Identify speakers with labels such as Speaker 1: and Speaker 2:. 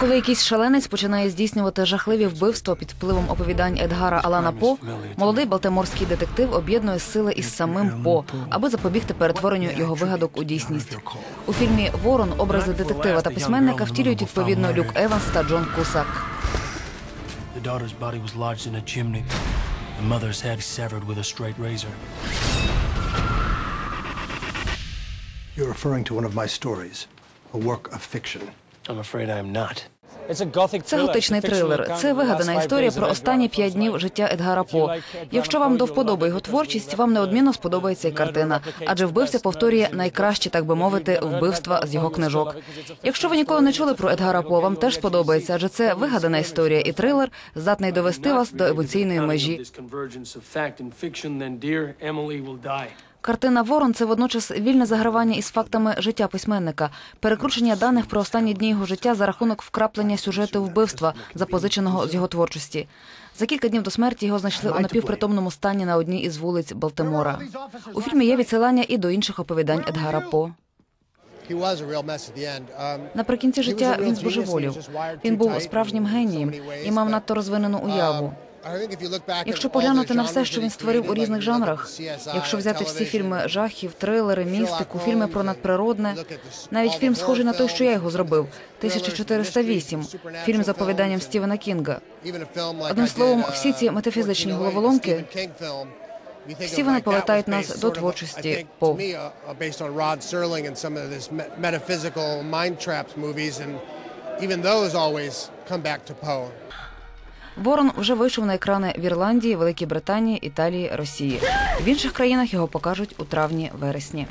Speaker 1: Коли якийсь шаленець починає здійснювати жахливі вбивства під впливом оповідань Едгара Алана По, молодий балтиморський детектив об'єднує сили із самим По, аби запобігти перетворенню його вигадок у дійсність. У фільмі Ворон образи детектива та письменника втілюють відповідно Люк Еванс та Джон Кусак.
Speaker 2: You're referring to one of my stories, a work of fiction.
Speaker 1: Це готичний трилер. Це вигадана історія про останні п'ять днів життя Едгара По. Якщо вам до вподоби його творчість, вам неодмінно сподобається і картина, адже вбивця повторює найкраще, так би мовити, вбивства з його книжок. Якщо ви ніколи не чули про Едгара По, вам теж сподобається, адже це вигадана історія, і трилер здатний довести вас до емоційної межі. Картина Ворон це водночас вільне загравання із фактами життя письменника, перекручення даних про останні дні його життя за рахунок вкраплення сюжету вбивства, запозиченого з його творчості. За кілька днів до смерті його знайшли у напівпритомному стані на одній із вулиць Балтимора. У фільмі є відсилання і до інших оповідань Едгара По. Наприкінці життя він збожеволів. Він був справжнім генієм і мав надто розвинену уяву. Якщо поглянути на все, що він створив у різних жанрах, якщо взяти всі фільми жахів, трилери, містику, фільми про надприродне, навіть фільм схожий на той, що я його зробив,
Speaker 3: films,
Speaker 1: 1408,
Speaker 3: supernatural
Speaker 1: фільм за оповіданням Стівена Кінга. Одним словом,
Speaker 3: uh,
Speaker 1: всі ці метафізичні
Speaker 3: 1408,
Speaker 1: головоломки, всі вони повертають нас до творчості По.
Speaker 3: uh, uh, even those always come back to Poe.
Speaker 1: Ворон вже вийшов на екрани в Ірландії, Великій Британії, Італії, Росії. В інших країнах його покажуть у травні-вересні.